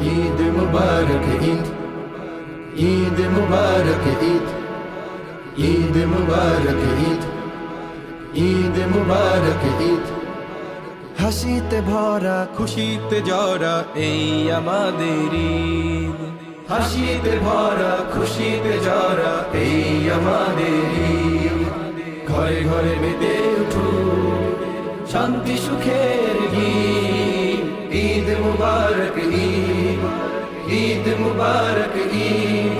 ঈদ মুবারক ঈদ ঈদ মুবারক ঈদ ঈদ মুবারক ঈদ ঈদ মুবারক ঈদ হাসিতে ভরা খুশিতে জরা এই আমাদের ঈদ। হাসিতে ভরা খুশিতে জরা এই আমাদের ঈদ। ঘরে ঘরে বেঁধে উঠু শান্তি সুখের ঈদ মুবারক ঈদ ঈদ মুবারক ঈদ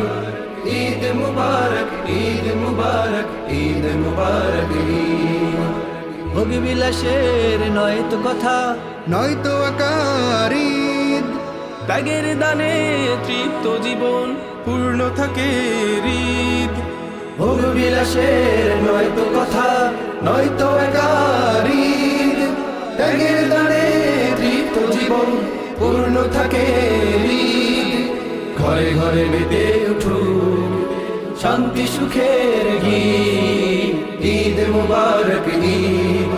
ঈদ মুবারক ঈদ মুবারক ঈদ মুবারক ঈদ। ভোগ বিলাসের নয় তো কথা নয়তো আকার ঈদ। ত্যাগের দানে তৃপ্ত জীবন পূর্ণ থাকে ঈদ। ভোগ বিলাসের নয়তো কথা নয়তো একার ঈদ। ত্যাগের দানে তৃপ্ত জীবন পূর্ণ থাকে ঘরে ঘরে মেতে উঠু শান্তি সুখের গীত ঈদ মুবারক ঈদ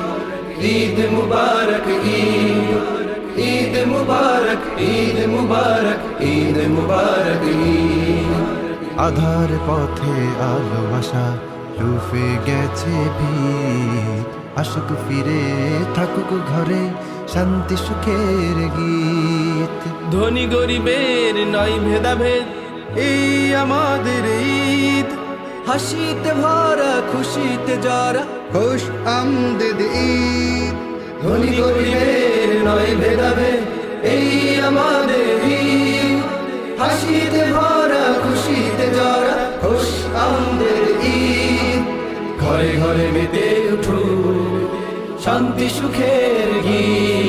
ঈদ মুবারক ঈদ ঈদ মুবারক ঈদ মুবারক ঈদ মুবারক আধার পথে আলো আসা রুফে গেছে ভিত। আসুক ফিরে, থাকুক ঘরে শান্তি সুখের গীত ধনী গরিবের নয় ভেদাভেদ, এই আমাদের ঈদ। হাসিতে ভরা, খুশিতে জরা খুশ আমদেদ ঈদ। ধনী গরিবের নয় ভেদাবে এই আমাদের ঈদ। হাসিতে ভরা, খুশিতে জরা খুশ, আমদের ঈদ। ঘরে ঘরে মেতে উঠু শান্তি সুখের গীত।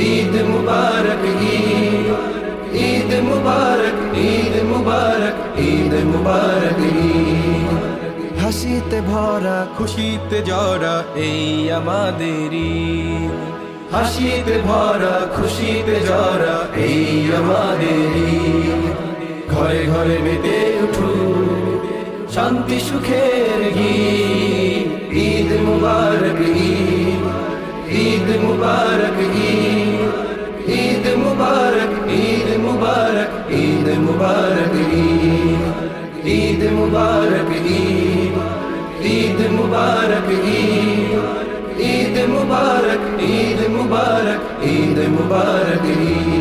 ঈদ মুবারক ঈদ মুবারক ঈদ মুবারক ঈদ মুবারক হাসিতে ভরা, খুশিতে জরা এই আমাদের হাসিতে ভরা, খুশিতে জরা এই আমাদের ঘরে ঘরে মেতে উঠু, শান্তি সুখের গীত। ঈদ মুবারক, ঈদ ঈদ মুবারক ঈদ ঈদ মুবারক ঈদ ঈদ মুবারক ঈদ ঈদ মুবারক ঈদ মুবারক ঈদ মুবারক ঈদ